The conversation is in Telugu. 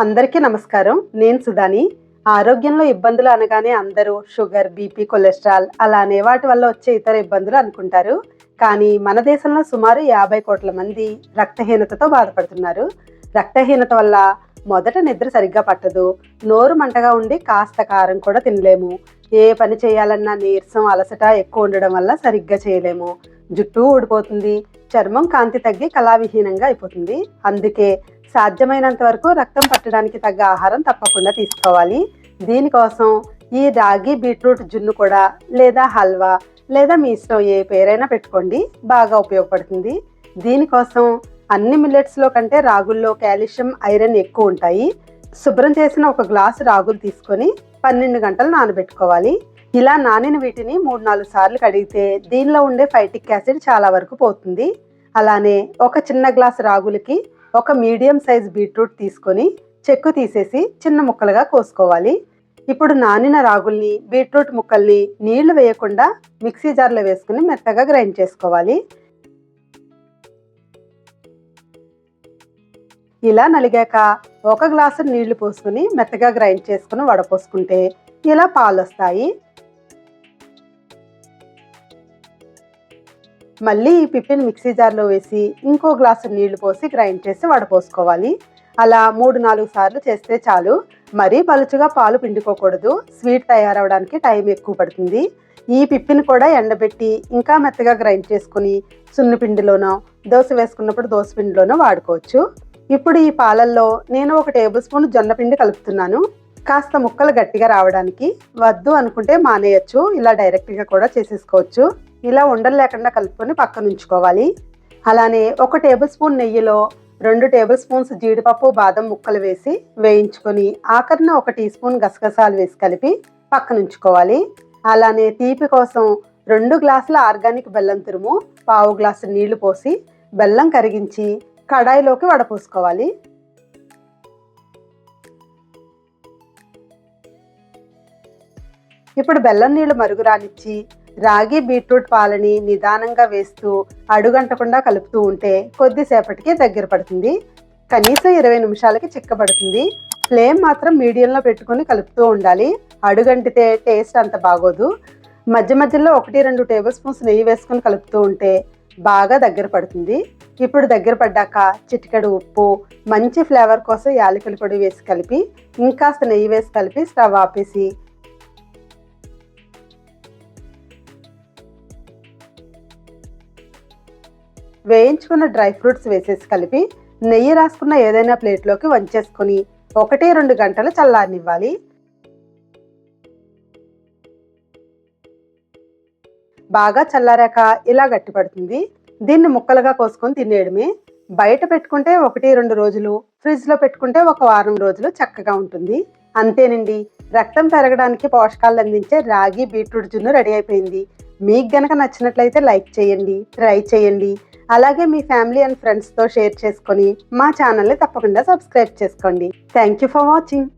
అందరికీ నమస్కారం. నేను సుధాని. ఆరోగ్యంలో ఇబ్బందులు అనగానే అందరూ షుగర్ బీపీ కొలెస్ట్రాల్ అలానే వాటి వల్ల వచ్చే ఇతర ఇబ్బందులు అనుకుంటారు. కానీ మన దేశంలో సుమారు యాభై కోట్ల మంది రక్తహీనతతో బాధపడుతున్నారు. రక్తహీనత వల్ల మొదట నిద్ర సరిగ్గా పట్టదు. నోరు మంటగా ఉండి కాస్త కారం కూడా తినలేము. ఏ పని చేయాలన్నా నీరసం అలసట ఎక్కువ ఉండడం వల్ల సరిగ్గా చేయలేము. జుట్టు ఊడిపోతుంది. చర్మం కాంతి తగ్గి కళావిహీనంగా అయిపోతుంది. అందుకే సాధ్యమైనంత వరకు రక్తం పట్టడానికి తగ్గ ఆహారం తప్పకుండా తీసుకోవాలి. దీనికోసం ఈ రాగి బీట్రూట్ జున్ను కూడా లేదా హల్వా లేదా మీ ఇష్టం ఏ పేరైనా పెట్టుకోండి. బాగా ఉపయోగపడుతుంది. దీనికోసం అన్ని మిల్లెట్స్లో కంటే రాగుల్లో కాల్షియం ఐరన్ ఎక్కువ ఉంటాయి. శుభ్రం చేసిన ఒక గ్లాసు రాగులు తీసుకొని పన్నెండు గంటలు నానబెట్టుకోవాలి. ఇలా నానిన వీటిని మూడు నాలుగు సార్లు కడిగితే దీనిలో ఉండే ఫైటిక్ యాసిడ్ చాలా వరకు పోతుంది. అలానే ఒక చిన్న గ్లాస్ రాగులకి ఒక మీడియం సైజ్ బీట్రూట్ తీసుకొని చెక్కు తీసేసి చిన్న ముక్కలుగా కోసుకోవాలి. ఇప్పుడు నానిన రాగుల్ని బీట్రూట్ ముక్కల్ని నీళ్ళు వేయకుండా మిక్సీ జార్లో వేసుకుని మెత్తగా గ్రైండ్ చేసుకోవాలి. ఇలా నలిగాక ఒక గ్లాసు నీళ్ళు పోసుకుని మెత్తగా గ్రైండ్ చేసుకుని వడపోసుకుంటే ఇలా పాలు వస్తాయి మళ్ళీ ఈ పిప్పిని మిక్సీ జార్లో వేసి ఇంకో గ్లాసు నీళ్ళు పోసి గ్రైండ్ చేసి వడపోసుకోవాలి అలా మూడు నాలుగు సార్లు చేస్తే చాలు. మరీ పలుచుగా పాలు పిండుకోకూడదు. స్వీట్ తయారవడానికి టైం ఎక్కువ పడుతుంది. ఈ పిప్పిని కూడా ఎండబెట్టి ఇంకా మెత్తగా గ్రైండ్ చేసుకుని సున్నిపిండిలోనో దోశ వేసుకున్నప్పుడు దోశ పిండిలోనో వాడుకోవచ్చు. ఇప్పుడు ఈ పాలల్లో నేను ఒక టేబుల్ స్పూన్ జొన్న పిండి కలుపుతున్నాను. కాస్త ముక్కలు గట్టిగా రావడానికి వద్దు అనుకుంటే మానేయచ్చు. ఇలా డైరెక్ట్గా కూడా చేసేసుకోవచ్చు. ఇలా ఉండలు లేకుండా కలుపుకొని పక్కన ఉంచుకోవాలి. అలానే ఒక టేబుల్ స్పూన్ నెయ్యిలో రెండు టేబుల్ స్పూన్స్ జీడిపప్పు బాదం ముక్కలు వేసి వేయించుకొని ఆఖరిన ఒక టీ స్పూన్ గసగసాలు వేసి కలిపి పక్కన ఉంచుకోవాలి. అలానే తీపి కోసం రెండు గ్లాసుల ఆర్గానిక్ బెల్లం తురుము పావు గ్లాసు నీళ్ళు పోసి బెల్లం కరిగించి కడాయిలోకి వడపోసుకోవాలి. ఇప్పుడు బెల్లం నీళ్ళు మరుగురానిచ్చి రాగి బీట్రూట్ పాలని నిదానంగా వేస్తూ అడుగంటకుండా కలుపుతూ ఉంటే కొద్దిసేపటికి దగ్గర పడుతుంది. కనీసం ఇరవై నిమిషాలకి చిక్కబడుతుంది. ఫ్లేమ్ మాత్రం మీడియంలో పెట్టుకొని కలుపుతూ ఉండాలి. అడుగంటితే టేస్ట్ అంత బాగోదు. మధ్య మధ్యలో ఒకటి రెండు టేబుల్ స్పూన్స్ నెయ్యి వేసుకొని కలుపుతూ ఉంటే బాగా దగ్గర పడుతుంది. ఇప్పుడు దగ్గర పడ్డాక చిటికెడు ఉప్పు మంచి ఫ్లేవర్ కోసం యాలకుల పొడి వేసి కలిపి ఇంకాస్త నెయ్యి వేసి కలిపి స్టవ్ ఆపేసి వేయించుకున్న డ్రై ఫ్రూట్స్ వేసేసి కలిపి నెయ్యి రాసుకున్న ఏదైనా ప్లేట్లోకి వంచేసుకొని ఒకటి రెండు గంటలు చల్లారనివ్వాలి. బాగా చల్లారాక ఇలా గట్టిపడుతుంది. దీన్ని ముక్కలుగా కోసుకొని తినేయడమే. బయట పెట్టుకుంటే ఒకటి రెండు రోజులు ఫ్రిడ్జ్లో పెట్టుకుంటే ఒక వారం రోజులు చక్కగా ఉంటుంది. అంతేనండి. రక్తం పెరగడానికి పోషకాలు అందించే రాగి బీట్రూట్ జున్ను రెడీ అయిపోయింది. మీకు గనక నచ్చినట్లయితే లైక్ చేయండి ట్రై చేయండి. అలాగే మీ ఫ్యామిలీ అండ్ ఫ్రెండ్స్తో షేర్ చేసుకొని మా ఛానల్ని తప్పకుండా సబ్స్క్రైబ్ చేసుకోండి. Thank you for watching.